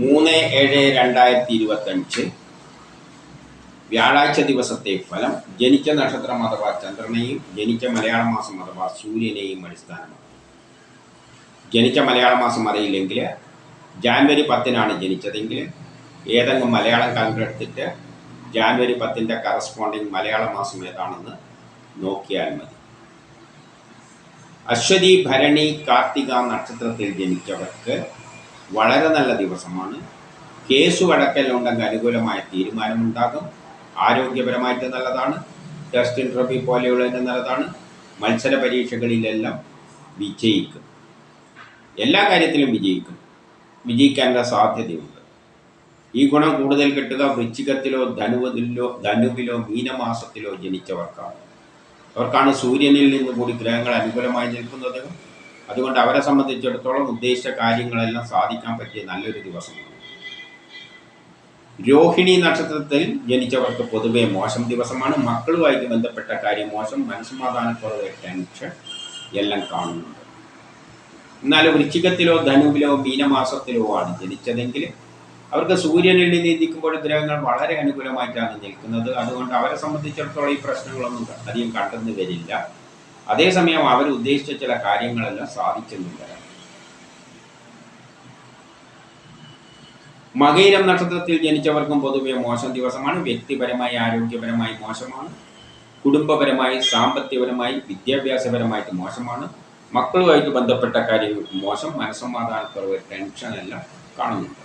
മൂന്ന് ഏഴ് രണ്ടായിരത്തി ഇരുപത്തഞ്ച്. വ്യാഴാഴ്ച ദിവസത്തെ ഫലം ജനിച്ച നക്ഷത്രം അഥവാ ചന്ദ്രനെയും ജനിച്ച മലയാള മാസം അഥവാ സൂര്യനെയും അടിസ്ഥാനമാണ് ജനിച്ച മലയാള മാസം അറിയില്ലെങ്കിൽ ജാനുവരി പത്തിനാണ് ജനിച്ചതെങ്കിൽ ഏതെങ്കിലും മലയാളം കലണ്ടർ എടുത്തിട്ട് ജാനുവരി പത്തിന്റെ കറസ്പോണ്ടിങ് മലയാള മാസം ഏതാണെന്ന് നോക്കിയാൽ മതി. അശ്വതി ഭരണി കാർത്തിക നക്ഷത്രത്തിൽ ജനിച്ചവർക്ക് വളരെ നല്ല ദിവസമാണ്. കേസ് വടക്കലുണ്ടെങ്കിൽ അനുകൂലമായ തീരുമാനമുണ്ടാകും. ആരോഗ്യപരമായിട്ട് നല്ലതാണ്. ടെസ്റ്റ് ഇന്റർവ്യൂ പോലെയുള്ളതിന് നല്ലതാണ്. മത്സര പരീക്ഷകളിലെല്ലാം വിജയിക്കും. എല്ലാ കാര്യത്തിലും വിജയിക്കും. വിജയിക്കാനുള്ള സാധ്യതയുണ്ട്. ഈ ഗുണം കൂടുതൽ കിട്ടുക വൃശ്ചികത്തിലോ ധനുവതിലോ ധനുവിലോ മീനമാസത്തിലോ ജനിച്ചവർക്കാണ്. അവർക്കാണ് സൂര്യനിൽ നിന്ന് കൂടി ഗ്രഹങ്ങൾ അനുകൂലമായി നിൽക്കുന്നത്. അതുകൊണ്ട് അവരെ സംബന്ധിച്ചിടത്തോളം ഉദ്ദേശിച്ച കാര്യങ്ങളെല്ലാം സാധിക്കാൻ പറ്റിയ നല്ലൊരു ദിവസമാണ് രോഹിണി നക്ഷത്രത്തിൽ ജനിച്ചവർക്ക് പൊതുവെ മോശം ദിവസമാണ്. മക്കളുമായിട്ട് ബന്ധപ്പെട്ട കാര്യം മോശം മനസ്സമാധാനക്കുറവ് ടെൻഷൻ എല്ലാം കാണുന്നുണ്ട്. എന്നാൽ വൃശ്ചികത്തിലോ ധനുവിലോ മീനമാസത്തിലോ ആണ് ജനിച്ചതെങ്കിൽ അവർക്ക് സൂര്യനിൽ നിന്ന് നിൽക്കുമ്പോൾ ഗ്രഹങ്ങൾ വളരെ അനുകൂലമായിട്ടാണ് നിൽക്കുന്നത്. അതുകൊണ്ട് അവരെ സംബന്ധിച്ചിടത്തോളം ഈ പ്രശ്നങ്ങളൊന്നും അധികം കണ്ടെന്ന് വരില്ല. അതേസമയം അവർ ഉദ്ദേശിച്ച ചില കാര്യങ്ങളെല്ലാം സാധിക്കുന്നുണ്ട്. മകൈരം നക്ഷത്രത്തിൽ ജനിച്ചവർക്കും പൊതുവെ മോശം ദിവസമാണ്. വ്യക്തിപരമായി ആരോഗ്യപരമായി മോശമാണ്. കുടുംബപരമായി സാമ്പത്തികപരമായി വിദ്യാഭ്യാസപരമായിട്ട് മോശമാണ്. മക്കളുമായിട്ട് ബന്ധപ്പെട്ട കാര്യങ്ങൾ മോശം. മനസ്സമാധാനക്കുറവ് ടെൻഷൻ എല്ലാം കാണുന്നുണ്ട്.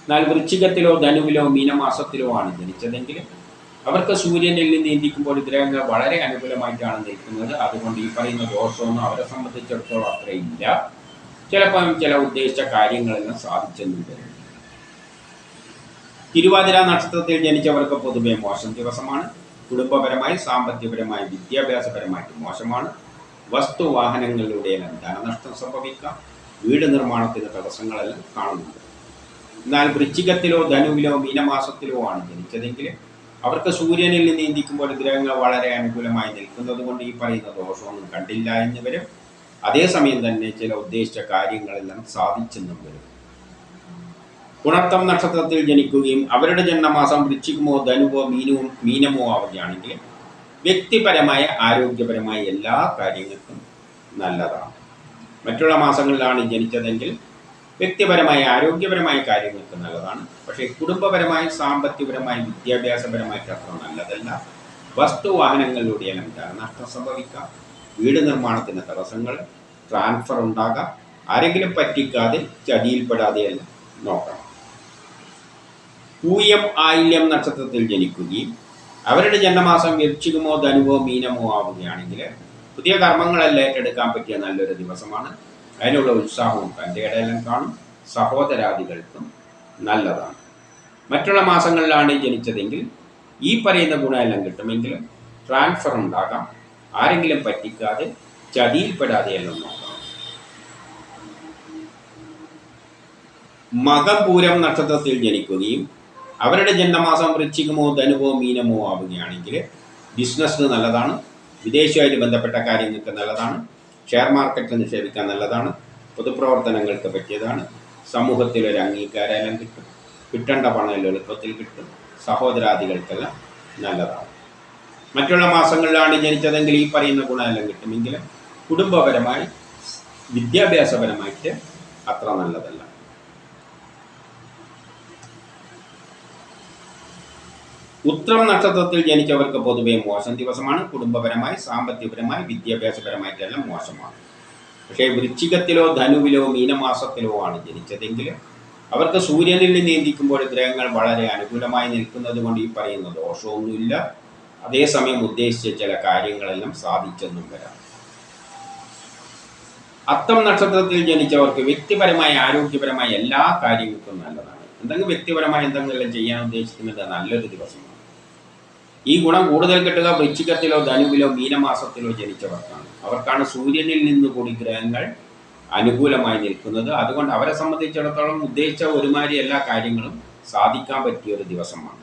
എന്നാൽ വൃശ്ചികത്തിലോ ധനുവിലോ മീനമാസത്തിലോ ആണ് ജനിച്ചതെങ്കിൽ അവർക്ക് സൂര്യനിൽ നിന്ന് ഇന്ത്യക്കുമ്പോൾ ഗ്രഹങ്ങൾ വളരെ അനുകൂലമായിട്ടാണ് നിൽക്കുന്നത്. അതുകൊണ്ട് ഈ പറയുന്ന ദോഷമൊന്നും അവരെ സംബന്ധിച്ചിടത്തോളം അത്രയില്ല. ചിലപ്പം ചില ഉദ്ദേശിച്ച കാര്യങ്ങളെല്ലാം സാധിച്ചെന്നും വരും. തിരുവാതിര നക്ഷത്രത്തിൽ ജനിച്ചവർക്ക് പൊതുവെ മോശം ദിവസമാണ്. കുടുംബപരമായി സാമ്പത്തികപരമായി വിദ്യാഭ്യാസപരമായിട്ട് മോശമാണ്. വസ്തു വാഹനങ്ങളിലൂടെയെല്ലാം ധനനഷ്ടം സംഭവിക്കാം. വീട് നിർമ്മാണത്തിന് തടസ്സങ്ങളെല്ലാം കാണുന്നുണ്ട്. എന്നാൽ വൃശ്ചികത്തിലോ ധനുവിലോ മീനമാസത്തിലോ ആണ് ജനിച്ചതെങ്കിൽ അവർക്ക് സൂര്യനിൽ നിന്ന് ഇന്ത്യക്കുമ്പോൾ ഗ്രഹങ്ങൾ വളരെ അനുകൂലമായി നിൽക്കുന്നത് കൊണ്ട് ഈ പറയുന്ന ദോഷമൊന്നും കണ്ടില്ല എന്ന് വരും. അതേസമയം തന്നെ ചില ഉദ്ദേശിച്ച കാര്യങ്ങളെല്ലാം സാധിച്ചെന്നും വരും. പുണർത്തം നക്ഷത്രത്തിൽ ജനിക്കുകയും അവരുടെ ജന്മമാസം വൃശ്ചികമോ ധനുവോ മീനവും മീനമോ ആവുകയാണെങ്കിൽ വ്യക്തിപരമായ ആരോഗ്യപരമായ എല്ലാ കാര്യങ്ങൾക്കും നല്ലതാണ്. മറ്റുള്ള മാസങ്ങളിലാണ് ജനിച്ചതെങ്കിൽ വ്യക്തിപരമായ ആരോഗ്യപരമായ കാര്യങ്ങൾക്ക് നല്ലതാണ്. പക്ഷേ കുടുംബപരമായി സാമ്പത്തികപരമായി വിദ്യാഭ്യാസപരമായിട്ട് അത്ര നല്ലതല്ല. വസ്തു എല്ലാം നഷ്ടം സംഭവിക്കാം. വീട് നിർമ്മാണത്തിന് തടസ്സങ്ങൾ ട്രാൻസ്ഫർ ഉണ്ടാകാം. ആരെങ്കിലും പറ്റിക്കാതെ ചതിയിൽപ്പെടാതെയെല്ലാം നോക്കണം. പൂയം ആയില്യം നക്ഷത്രത്തിൽ ജനിക്കുകയും അവരുടെ ജന്മമാസം വൃശ്ചികമോ ധനുവോ മീനമോ ആവുകയാണെങ്കിൽ പുതിയ കർമ്മങ്ങളെല്ലാം ഏറ്റെടുക്കാൻ പറ്റിയ നല്ലൊരു ദിവസമാണ്. അതിനുള്ള ഉത്സാഹവും തന്റെ ഇടയിലും കാണും. സഹോദരാദികൾക്കും നല്ലതാണ്. മറ്റുള്ള മാസങ്ങളിലാണ് ജനിച്ചതെങ്കിൽ ഈ പറയുന്ന ഗുണമെല്ലാം കിട്ടുമെങ്കിലും ട്രാൻസ്ഫർ ഉണ്ടാകാം. ആരെങ്കിലും പറ്റിക്കാതെ ചതിയിൽപ്പെടാതെയെല്ലാം നോക്കാം. മകപൂരം നക്ഷത്രത്തിൽ ജനിക്കുകയും അവരുടെ ജന്മമാസം വൃശ്ചികമോ ധനുവോ മീനമോ ആവുകയാണെങ്കിൽ ബിസിനസ്സിന് നല്ലതാണ്. വിദേശമായിട്ട് ബന്ധപ്പെട്ട കാര്യങ്ങൾക്ക് നല്ലതാണ്. ഷെയർ മാർക്കറ്റിൽ നിക്ഷേപിക്കാൻ നല്ലതാണ്. പൊതുപ്രവർത്തനങ്ങൾക്ക് പറ്റിയതാണ്. സമൂഹത്തിൽ ഒരു അംഗീകാരമെല്ലാം കിട്ടും. കിട്ടേണ്ട പണം എളുപ്പത്തിൽ കിട്ടും. സഹോദരാദികൾക്കെല്ലാം നല്ലതാണ്. മറ്റുള്ള മാസങ്ങളിലാണ് ജനിച്ചതെങ്കിൽ ഈ പറയുന്ന ഗുണമെല്ലാം കിട്ടുമെങ്കിലും കുടുംബപരമായി വിദ്യാഭ്യാസപരമായിട്ട് അത്ര നല്ലതല്ല. ഉത്രം നക്ഷത്രത്തിൽ ജനിച്ചവർക്ക് പൊതുവെ മോശം ദിവസമാണ്. കുടുംബപരമായി സാമ്പത്തികപരമായി വിദ്യാഭ്യാസപരമായിട്ടെല്ലാം മോശമാണ്. പക്ഷേ വൃശ്ചികത്തിലോ ധനുവിലോ മീനമാസത്തിലോ ആണ് ജനിച്ചതെങ്കിൽ അവർക്ക് സൂര്യനിൽ നിയന്ത്രിക്കുമ്പോൾ ഗ്രഹങ്ങൾ വളരെ അനുകൂലമായി നിൽക്കുന്നത് കൊണ്ട് ഈ പറയുന്ന ദോഷമൊന്നുമില്ല. അതേസമയം ഉദ്ദേശിച്ച ചില കാര്യങ്ങളെല്ലാം സാധിച്ചെന്നും വരാം. അത്തം നക്ഷത്രത്തിൽ ജനിച്ചവർക്ക് വ്യക്തിപരമായ ആരോഗ്യപരമായ എല്ലാ കാര്യങ്ങൾക്കും നല്ലതാണ്. എന്തെങ്കിലും വ്യക്തിപരമായി എന്തെങ്കിലും ചെയ്യാൻ ഉദ്ദേശിക്കുന്നത് നല്ലൊരു ദിവസമാണ്. ഈ ഗുണം കൂടുതൽ കിട്ടുക വൃശ്ചികത്തിലോ ധനുവിലോ മീനമാസത്തിലോ ജനിച്ചവർക്കാണ്. അവർക്കാണ് സൂര്യനിൽ നിന്ന് കൂടി ഗ്രഹങ്ങൾ അനുകൂലമായി നിൽക്കുന്നത്. അതുകൊണ്ട് അവരെ സംബന്ധിച്ചിടത്തോളം ഉദ്ദേശിച്ച ഒരുമാതിരി എല്ലാ കാര്യങ്ങളും സാധിക്കാൻ പറ്റിയ ഒരു ദിവസമാണ്.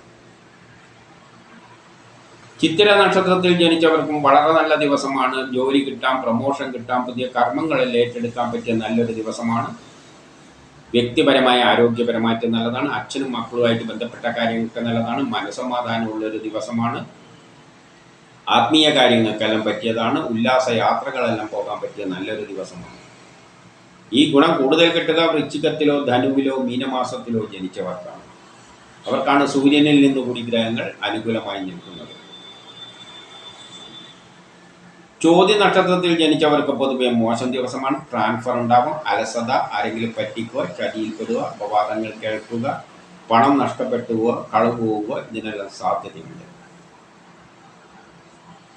ചിത്തിര നക്ഷത്രത്തിൽ ജനിച്ചവർക്കും വളരെ നല്ല ദിവസമാണ്. ജോലി കിട്ടാം പ്രമോഷൻ കിട്ടാം പുതിയ കർമ്മങ്ങളിൽ ഏറ്റെടുക്കാൻ പറ്റിയ നല്ലൊരു ദിവസമാണ്. വ്യക്തിപരമായ ആരോഗ്യപരമായിട്ട് നല്ലതാണ്. അച്ഛനും മക്കളുമായിട്ട് ബന്ധപ്പെട്ട കാര്യങ്ങൾക്ക് നല്ലതാണ്. മനസമാധാനമുള്ളൊരു ദിവസമാണ്. ആത്മീയ കാര്യങ്ങൾക്കെല്ലാം പറ്റിയതാണ്. ഉല്ലാസ യാത്രകളെല്ലാം പോകാൻ പറ്റിയ നല്ലൊരു ദിവസമാണ്. ഈ ഗുണം കൂടുതൽ കിട്ടുക വൃശ്ചികത്തിലോ ധനുവിലോ മീനമാസത്തിലോ ജനിച്ചവർക്കാണ്. അവർക്കാണ് സൂര്യനിൽ നിന്ന് കൂടി ഗ്രഹങ്ങൾ അനുകൂലമായി നിൽക്കുന്നത്. ചോദ്യ നക്ഷത്രത്തിൽ ജനിച്ചവർക്ക് പൊതുവെ മോശം ദിവസമാണ്. ട്രാൻസ്ഫർ ഉണ്ടാകും അലസത ആരെങ്കിലും പറ്റിക്കുക ചതിയിൽപ്പെടുക അപവാദങ്ങൾ കേൾക്കുക പണം നഷ്ടപ്പെട്ടുക കളവ് പോവുക ഇതിനെല്ലാം സാധ്യതയുണ്ട്.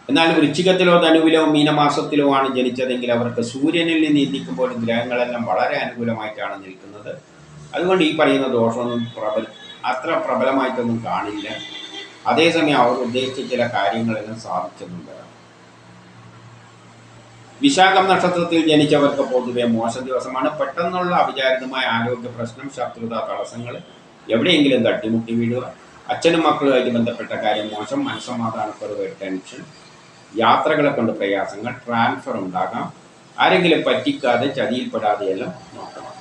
എന്നാൽ വൃശ്ചികത്തിലോ ധനുവിലോ മീനമാസത്തിലോ ആണ് ജനിച്ചതെങ്കിൽ അവർക്ക് സൂര്യനിൽ നിന്ന് ചിന്തിക്കുമ്പോൾ ഗ്രഹങ്ങളെല്ലാം വളരെ അനുകൂലമായിട്ടാണ് നിൽക്കുന്നത്. അതുകൊണ്ട് ഈ പറയുന്ന ദോഷമൊന്നും പ്രബല അത്ര പ്രബലമായിട്ടൊന്നും കാണില്ല. അതേസമയം അവർ ഉദ്ദേശിച്ച ചില കാര്യങ്ങളെല്ലാം സാധിച്ചെന്നും വരാം വിശാഖം നക്ഷത്രത്തിൽ ജനിച്ചവർക്ക് പൊതുവെ മോശം ദിവസമാണ്. പെട്ടെന്നുള്ള അവിചാരിതമായ ആരോഗ്യ പ്രശ്നം ശത്രുത തടസ്സങ്ങൾ എവിടെയെങ്കിലും തട്ടിമുട്ടി വീഴുക അച്ഛനും മക്കളുമായിട്ട് ബന്ധപ്പെട്ട കാര്യം മോശം മനസ്സമാധാനക്കുറവ് ടെൻഷൻ യാത്രകളെ കൊണ്ട് പ്രയാസങ്ങൾ ട്രാൻസ്ഫർ ഉണ്ടാകാം. ആരെങ്കിലും പറ്റിക്കാതെ ചതിയിൽപ്പെടാതെയെല്ലാം നോക്കണം.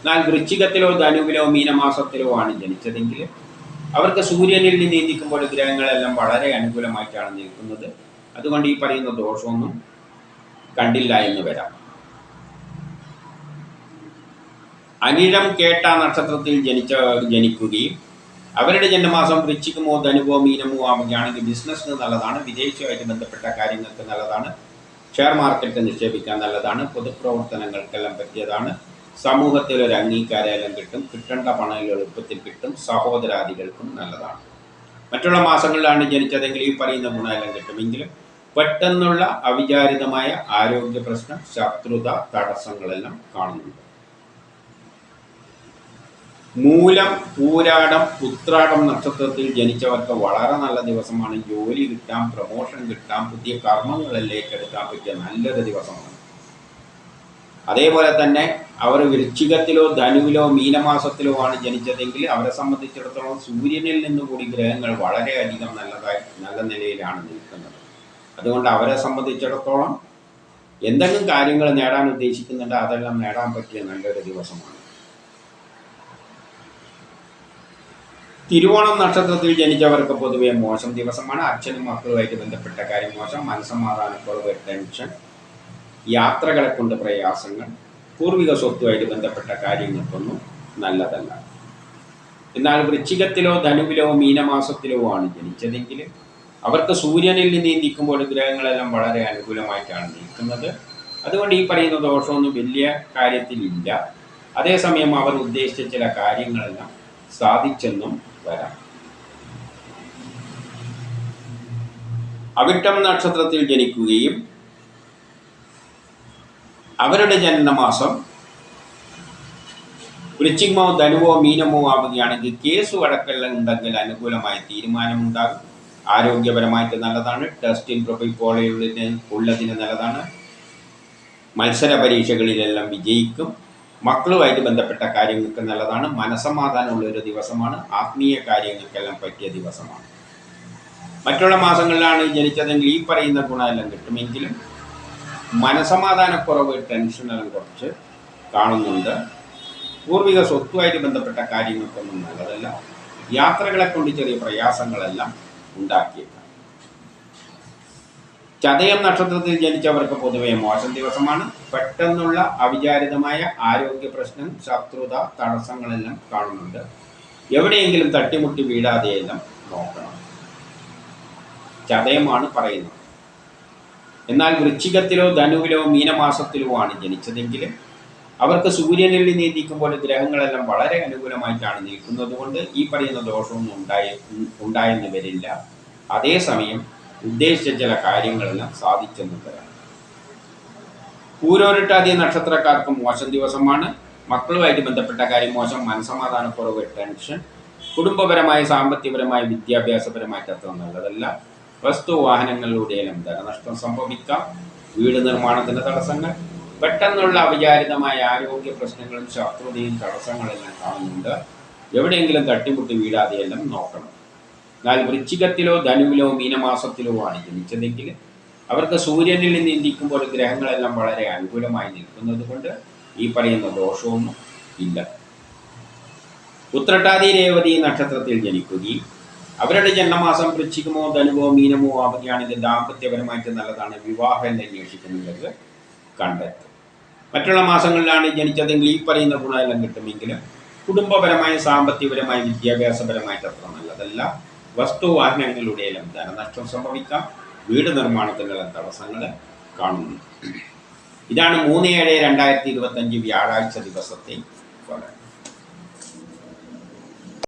എന്നാൽ വൃശ്ചികത്തിലോ ധനുവിലോ മീനമാസത്തിലോ ആണ് ജനിച്ചതെങ്കിൽ അവർക്ക് സൂര്യനിൽ നിന്ന് നീന്തിക്കുമ്പോൾ ഗ്രഹങ്ങളെല്ലാം വളരെ അനുകൂലമായിട്ടാണ് നിൽക്കുന്നത്. അതുകൊണ്ട് ഈ പറയുന്ന ദോഷമൊന്നും കണ്ടില്ല എന്ന് വരാം. അനിഴം കേട്ട നക്ഷത്രത്തിൽ ജനിച്ച ജനിക്കുകയും അവരുടെ ജന്മമാസം വൃശ്ചികമോ ധനുവോ മീനമോ ആവുകയാണെങ്കിൽ ബിസിനസ്സിന് നല്ലതാണ് വിദേശവുമായിട്ട് ബന്ധപ്പെട്ട കാര്യങ്ങൾക്ക് നല്ലതാണ് ഷെയർ മാർക്കറ്റ് നിക്ഷേപിക്കാൻ നല്ലതാണ് പൊതുപ്രവർത്തനങ്ങൾക്കെല്ലാം പറ്റിയതാണ്. സമൂഹത്തിൽ ഒരു അംഗീകാരമെല്ലാം കിട്ടും കിട്ടേണ്ട പണം എളുപ്പത്തിൽ കിട്ടും സഹോദരാദികൾക്കും നല്ലതാണ്. മറ്റുള്ള മാസങ്ങളിലാണ് ജനിച്ചതെങ്കിൽ ഈ പറയുന്ന ഗുണമെല്ലാം കിട്ടുമെങ്കിലും പെട്ടെന്നുള്ള അവിചാരിതമായ ആരോഗ്യ പ്രശ്നം ശത്രുത തടസ്സങ്ങളെല്ലാം കാണുന്നുണ്ട്. മൂലം പൂരാടം ഉത്രാടം നക്ഷത്രത്തിൽ ജനിച്ചവർക്ക് വളരെ നല്ല ദിവസമാണ്. ജോലി കിട്ടാം പ്രമോഷൻ കിട്ടാം പുതിയ കർമ്മങ്ങളിലേക്ക് എടുക്കാൻ പറ്റിയ നല്ലൊരു ദിവസമാണ്. അതേപോലെ തന്നെ അവർ വൃശ്ചികത്തിലോ ധനുവിലോ മീനമാസത്തിലോ ആണ് ജനിച്ചതെങ്കിൽ അവരെ സംബന്ധിച്ചിടത്തോളം സൂര്യനിൽ നിന്ന് കൂടി ഗ്രഹങ്ങൾ വളരെയധികം നല്ലതായി നല്ല നിലയിലാണ് നിൽക്കുന്നത്. അതുകൊണ്ട് അവരെ സംബന്ധിച്ചിടത്തോളം എന്തെങ്കിലും കാര്യങ്ങൾ നേടാൻ ഉദ്ദേശിക്കുന്നുണ്ട് അതെല്ലാം നേടാൻ പറ്റിയ നല്ലൊരു ദിവസമാണ്. തിരുവോണം നക്ഷത്രത്തിൽ ജനിച്ചവർക്ക് പൊതുവെ മോശം ദിവസമാണ്. അച്ഛനും മക്കളുമായിട്ട് ബന്ധപ്പെട്ട കാര്യം മോശം. മനസ്സമാധാനക്കുറവ് ടെൻഷൻ. യാത്രകളെ കൊണ്ട് പ്രയാസങ്ങൾ. പൂർവിക സ്വത്തുമായിട്ട് ബന്ധപ്പെട്ട കാര്യങ്ങൾക്കൊന്നും നല്ലതല്ല. എന്നാൽ വൃശ്ചികത്തിലോ ധനുവിലോ മീനമാസത്തിലോ ആണ് ജനിച്ചതെങ്കിൽ അവർക്ക് സൂര്യനിൽ നിന്ന് നിൽക്കുമ്പോൾ ഗ്രഹങ്ങളെല്ലാം വളരെ അനുകൂലമായിട്ടാണ് നിൽക്കുന്നത്. അതുകൊണ്ട് ഈ പറയുന്ന ദോഷമൊന്നും വലിയ കാര്യത്തിലില്ല. അതേസമയം അവർ ഉദ്ദേശിച്ച ചില കാര്യങ്ങളെല്ലാം സാധിച്ചെന്നും വരാം. അവിട്ടം നക്ഷത്രത്തിൽ ജനിക്കുകയും അവരുടെ ജനനമാസം വൃശ്ചികമോ ധനുവോ മീനമോ ആവുകയാണെങ്കിൽ കേസ് വഴക്കെല്ലാം ഉണ്ടെങ്കിൽ അനുകൂലമായ തീരുമാനമുണ്ടാകും. ആരോഗ്യപരമായിട്ട് നല്ലതാണ്. ടെസ്റ്റിംഗ് പ്രൊഫൈൽ പോലെയുള്ളതിന് ഉള്ളതിന് നല്ലതാണ്. മത്സര പരീക്ഷകളിലെല്ലാം വിജയിക്കും. മക്കളുമായിട്ട് ബന്ധപ്പെട്ട കാര്യങ്ങൾക്ക് നല്ലതാണ്. മനസമാധാനമുള്ള ഒരു ദിവസമാണ്. ആത്മീയ കാര്യങ്ങൾക്കെല്ലാം പറ്റിയ ദിവസമാണ്. മറ്റുള്ള മാസങ്ങളിലാണ് ജനിച്ചതെങ്കിൽ ഈ പറയുന്ന ഗുണമെല്ലാം കിട്ടുമെങ്കിലും മനസമാധാനക്കുറവ് ടെൻഷനെല്ലാം കുറച്ച് കാണുന്നുണ്ട്. പൂർവിക സ്വത്തുമായിട്ട് ബന്ധപ്പെട്ട കാര്യങ്ങൾക്കൊന്നും നല്ലതല്ല. യാത്രകളെ കൊണ്ട് ചെറിയ പ്രയാസങ്ങളെല്ലാം ഉണ്ടാക്കിയേക്കാം. ചതയം നക്ഷത്രത്തിൽ ജനിച്ചവർക്ക് പൊതുവെ മോശം ദിവസമാണ്. പെട്ടെന്നുള്ള അവിചാരിതമായ ആരോഗ്യ പ്രശ്നം ശത്രുത തടസ്സങ്ങളെല്ലാം കാണുന്നുണ്ട്. എവിടെയെങ്കിലും തട്ടിമുട്ടി വീഴാതെയെല്ലാം നോക്കണം. ചതയമാണ് പറയുന്നത്. എന്നാൽ വൃശ്ചികത്തിലോ ധനുവിലോ മീനമാസത്തിലോ ആണ് ജനിച്ചതെങ്കിൽ അവർക്ക് സൂര്യനിൽ നീതിക്കുമ്പോൾ ഗ്രഹങ്ങളെല്ലാം വളരെ അനുകൂലമായിട്ടാണ് നിൽക്കുന്നത് കൊണ്ട് ഈ പറയുന്ന ദോഷമൊന്നും ഉണ്ടായി ഉണ്ടായെന്ന് വരില്ല. അതേസമയം ഉദ്ദേശിച്ച ചില കാര്യങ്ങളെല്ലാം സാധിച്ചെന്ന് വരാം പൂരോരിട്ടാദ്യ നക്ഷത്രക്കാർക്ക് മോശം ദിവസമാണ്. മക്കളുമായിട്ട് ബന്ധപ്പെട്ട കാര്യം മോശം മനസമാധാനക്കുറവ് ടെൻഷൻ കുടുംബപരമായ സാമ്പത്തികപരമായ വിദ്യാഭ്യാസപരമായിട്ട് അത്ര നല്ലതല്ല. വസ്തു വാഹനങ്ങളിലൂടെയെല്ലാം ധനനഷ്ടം സംഭവിക്കാം. വീട് നിർമ്മാണത്തിന്റെ തടസ്സങ്ങൾ പെട്ടെന്നുള്ള അവിചാരിതമായ ആരോഗ്യ പ്രശ്നങ്ങളും ശത്രുതയും തടസ്സങ്ങളെല്ലാം കാണുന്നുണ്ട്. എവിടെയെങ്കിലും തട്ടിമുട്ടി വീഴാതെയെല്ലാം നോക്കണം. എന്നാൽ വൃശ്ചികത്തിലോ ധനുവിലോ മീനമാസത്തിലോ ആണ് ജനിച്ചതെങ്കിൽ അവർക്ക് സൂര്യനിൽ നിന്ന് ഇരിക്കുമ്പോൾ ഗ്രഹങ്ങളെല്ലാം വളരെ അനുകൂലമായി നിൽക്കുന്നത് കൊണ്ട് ഈ പറയുന്ന ദോഷവും ഇല്ല. ഉത്രട്ടാതി രേവതി നക്ഷത്രത്തിൽ ജനിക്കുകയും അവരുടെ ജന്മമാസം വൃശ്ചികമോ ധനുവോ മീനമോ ആവുകയാണെങ്കിൽ ദാമ്പത്യപരമായിട്ട് നല്ലതാണ്. വിവാഹം അന്വേഷിക്കുന്നുണ്ടെങ്കിൽ കണ്ടെത്തും. മറ്റുള്ള മാസങ്ങളിലാണ് ജനിച്ചതെങ്കിൽ ഈ പറയുന്ന ഗുണമെല്ലാം കിട്ടുമെങ്കിലും കുടുംബപരമായും സാമ്പത്തികപരമായും വിദ്യാഭ്യാസപരമായിട്ട് അത്ര നല്ലതല്ല. വസ്തുവാഹനങ്ങളുടെയെല്ലാം ധനനഷ്ടം സംഭവിക്കാം. വീട് നിർമ്മാണത്തിനുള്ള തടസ്സങ്ങൾ കാണുന്നു. ഇതാണ് മൂന്ന് ഏഴ് രണ്ടായിരത്തി ഇരുപത്തഞ്ച് വ്യാഴാഴ്ച ദിവസത്തെ